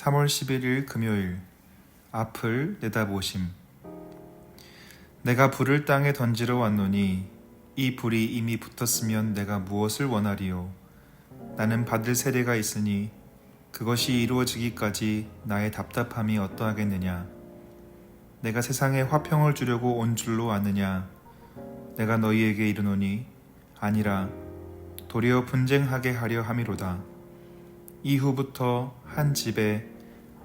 3월 11일 금요일 앞을 내다보심. 내가 불을 땅에 던지러 왔노니 이 불이 이미 붙었으면 내가 무엇을 원하리요? 나는 받을 세례가 있으니 그것이 이루어지기까지 나의 답답함이 어떠하겠느냐? 내가 세상에 화평을 주려고 온 줄로 아느냐? 내가 너희에게 이르노니 아니라 도리어 분쟁하게 하려 함이로다 이후부터 한 집에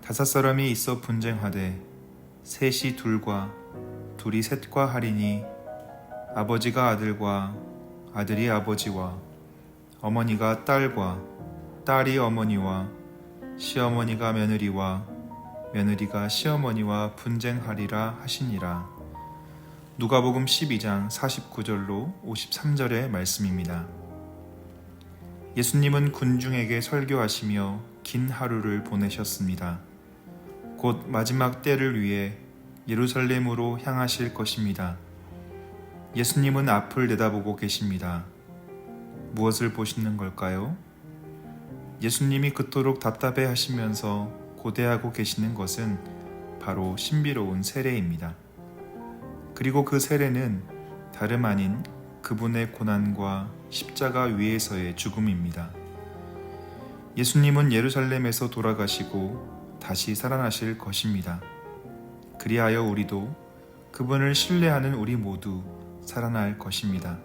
다섯 사람이 있어 분쟁하되 셋이 둘과 둘이 셋과 하리니 아버지가 아들과 아들이 아버지와 어머니가 딸과 딸이 어머니와 시어머니가 며느리와 며느리가 시어머니와 분쟁하리라 하시니라. 누가복음 12장 49절로 53절의 말씀입니다. 예수님은 군중에게 설교하시며 긴 하루를 보내셨습니다. 곧 마지막 때를 위해 예루살렘으로 향하실 것입니다. 예수님은 앞을 내다보고 계십니다. 무엇을 보시는 걸까요? 예수님이 그토록 답답해 하시면서 고대하고 계시는 것은 바로 신비로운 세례입니다. 그리고 그 세례는 다름 아닌 그분의 고난과 십자가 위에서의 죽음입니다. 예수님은 예루살렘에서 돌아가시고 다시 살아나실 것입니다. 그리하여 우리도 그분을 신뢰하는 우리 모두 살아날 것입니다.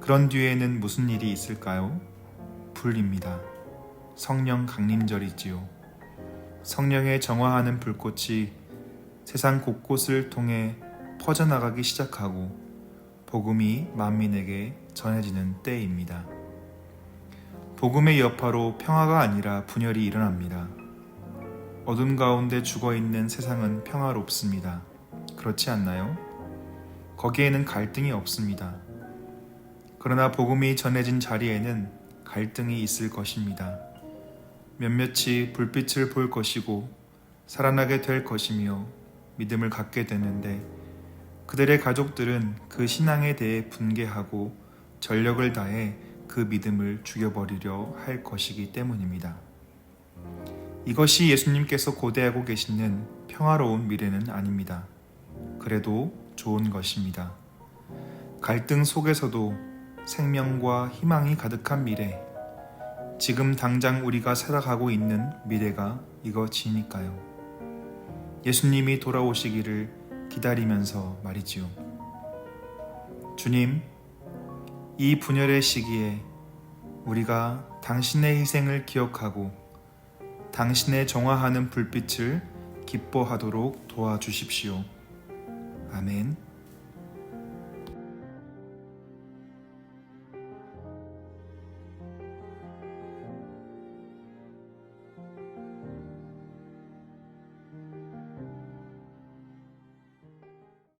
그런 뒤에는 무슨 일이 있을까요? 불입니다. 성령 강림절이지요. 성령의 정화하는 불꽃이 세상 곳곳을 통해 퍼져나가기 시작하고 복음이 만민에게 전해지는 때입니다. 복음의 여파로 평화가 아니라 분열이 일어납니다. 어둠 가운데 죽어 있는 세상은 평화롭습니다. 그렇지 않나요? 거기에는 갈등이 없습니다. 그러나 복음이 전해진 자리에는 갈등이 있을 것입니다. 몇몇이 불빛을 볼 것이고 살아나게 될 것이며 믿음을 갖게 되는데 그들의 가족들은 그 신앙에 대해 분개하고 전력을 다해 그 믿음을 죽여버리려 할 것이기 때문입니다. 이것이 예수님께서 고대하고 계시는 평화로운 미래는 아닙니다. 그래도 좋은 것입니다. 갈등 속에서도 생명과 희망이 가득한 미래, 지금 당장 우리가 살아가고 있는 미래가 이것이니까요. 예수님이 돌아오시기를 기다리면서 말이지요. 주님, 이 분열의 시기에 우리가 당신의 희생을 기억하고 당신의 정화하는 불빛을 기뻐하도록 도와주십시오. 아멘.